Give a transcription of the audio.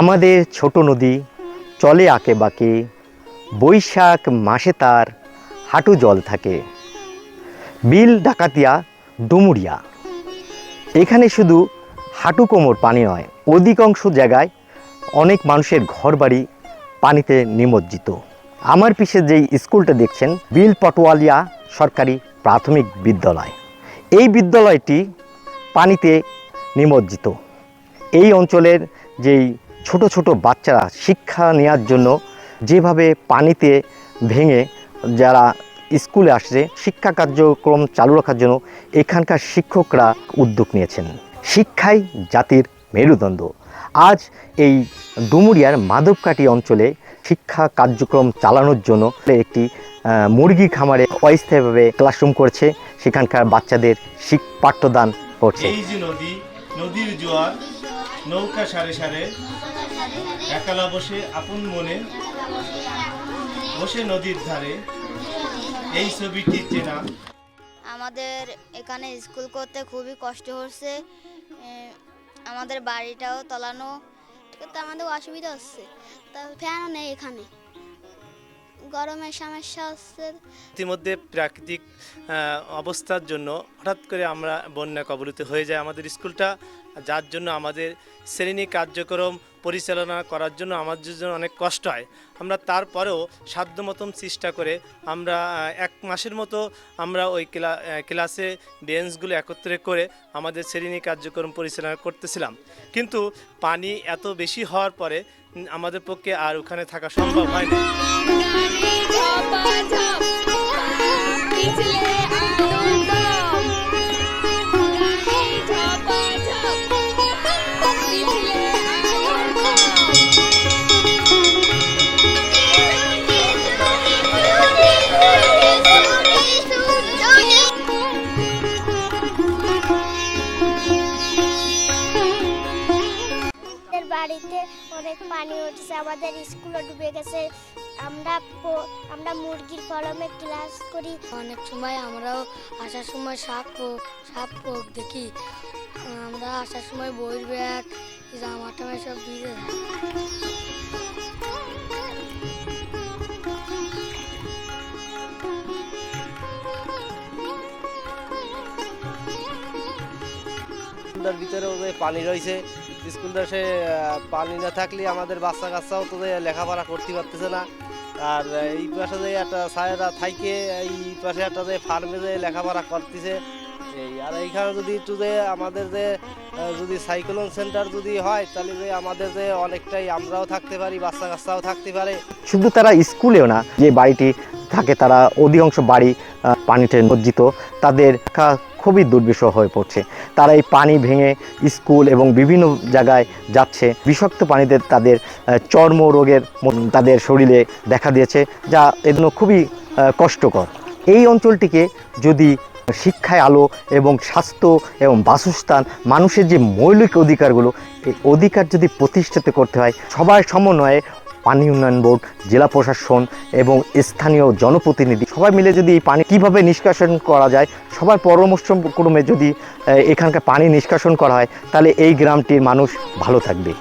আমাদের ছোট নদী চলে আঁকে বাঁকে, বৈশাখ মাসে তার হাঁটু জল থাকে। বিল, ডাকাতিয়া, ডুমুরিয়া। এখানে শুধু হাঁটু কোমর পানি নয়, অধিকাংশ জায়গায় অনেক মানুষের ঘরবাড়ি পানিতে নিমজ্জিত। আমার পিছে যেই স্কুলটা দেখছেন, বিল পটোয়ালিয়া সরকারি প্রাথমিক বিদ্যালয়। এই বিদ্যালয়টি পানিতে নিমজ্জিত। এই অঞ্চলের যেই ছোট ছোট বাচ্চারা শিক্ষা নেওয়ার জন্য যেভাবে পানিতে ভেঙে যারা স্কুলে আসছে, শিক্ষা কার্যক্রম চালু রাখার জন্য এখানকার শিক্ষকরা উদ্যোগ নিয়েছেন। শিক্ষাই জাতির মেরুদণ্ড। আজ এই ডুমুরিয়ার মাধবকাটি অঞ্চলে শিক্ষা কার্যক্রম চালানোর জন্য একটি মুরগি খামারে অস্থায়ীভাবে ক্লাসরুম করছে। সেখানকার বাচ্চাদের শিক পাঠ্যদান করছে। এই যে নদী, নদীর জোয়ার নৌকা সারে সারে একালা বসে আপন মনে বসে নদীর ধারে। এই ছবিটি চেনা। আমাদের এখানে স্কুল করতে খুবই কষ্ট হচ্ছে। আমাদের বাড়িটাও তলানো। কিন্তু আমাদের অসুবিধা হচ্ছে। তা ফ্যানও নেই এখানে। গরমের সমস্যা হচ্ছে। ইতিমধ্যে প্রাকৃতিক অবস্থার জন্য হঠাৎ করে আমরা বন্যা কবলিত হয়ে যায়। আমাদের স্কুলটা যার জন্য আমাদের শ্রেণি কার্যক্রম পরিচালনা করার জন্য আমাদের জন্য অনেক কষ্ট হয়। আমরা তারপরেও সাধ্য মতন চেষ্টা করে আমরা এক মাসের মতো আমরা ওই ক্লা ক্লাসে বেঞ্চগুলো একত্রে করে আমাদের শ্রেণি কার্যক্রম পরিচালনা করতেছিলাম। কিন্তু পানি এত বেশি হওয়ার পরে আমাদের পক্ষে আর ওখানে থাকা সম্ভব হয় না। গানে ঝপাঝপ পিছলে বাড়িতে অনেক পানি উঠছে আমাদের স্কুলও ডুবে গেছে। আমরা আমরা মুরগির ফলমে ক্লাস করি। অনেক সময় আমরাও আসার সময় সাপ সাপ পোক দেখি। আমরা আসার সময় বইয়ের ব্যাগ জামা টামা সব ভিজে যায় ভিতরে পানি রয়েছে স্কুলটা সে আহ, পানি না থাকলে আমাদের বাচ্চা কাচ্চাও তো লেখাপড়া করতে পারতেছে না। আর এই পাশে যে একটা সায়েরা থাইকে এই পাশে একটা যে ফার্মে যে লেখাপড়া করতেছে এই আর এইখানে যদি একটু যে আমাদের যে যদি সাইক্লোন সেন্টার যদি হয় তাহলে যে আমাদের যে অনেকটাই আমরাও থাকতে পারি বাচ্চা কাচ্চাও থাকতে পারে। শুধু তারা স্কুলেও না যে বাড়িটি থাকে তারা অধিকাংশ বাড়ি পানিতে নিমজ্জিত। তাদের খুবই দুর্বিষহ হয়ে পড়ছে। তারা এই পানি ভেঙে স্কুল এবং বিভিন্ন জায়গায় যাচ্ছে। বিষাক্ত পানিতে তাদের চর্ম রোগের তাদের শরীরে দেখা দিয়েছে, যা এজন্য খুবই কষ্টকর। এই অঞ্চলটিকে যদি শিক্ষায় আলো এবং স্বাস্থ্য এবং বাসস্থান, মানুষের যে মৌলিক অধিকারগুলো, এই অধিকার যদি প্রতিষ্ঠিত করতে হয়, সবার সমন্বয়ে পানি উন্নয়ন বোর্ড, জেলা প্রশাসন এবং স্থানীয় জনপ্রতিনিধি সবাই মিলে যদি এই পানি কীভাবে নিষ্কাশন করা যায় সবার পরামর্শ ক্রমে যদি এখানকার পানি নিষ্কাশন করা হয়, তাহলে এই গ্রামটির মানুষ ভালো থাকবে।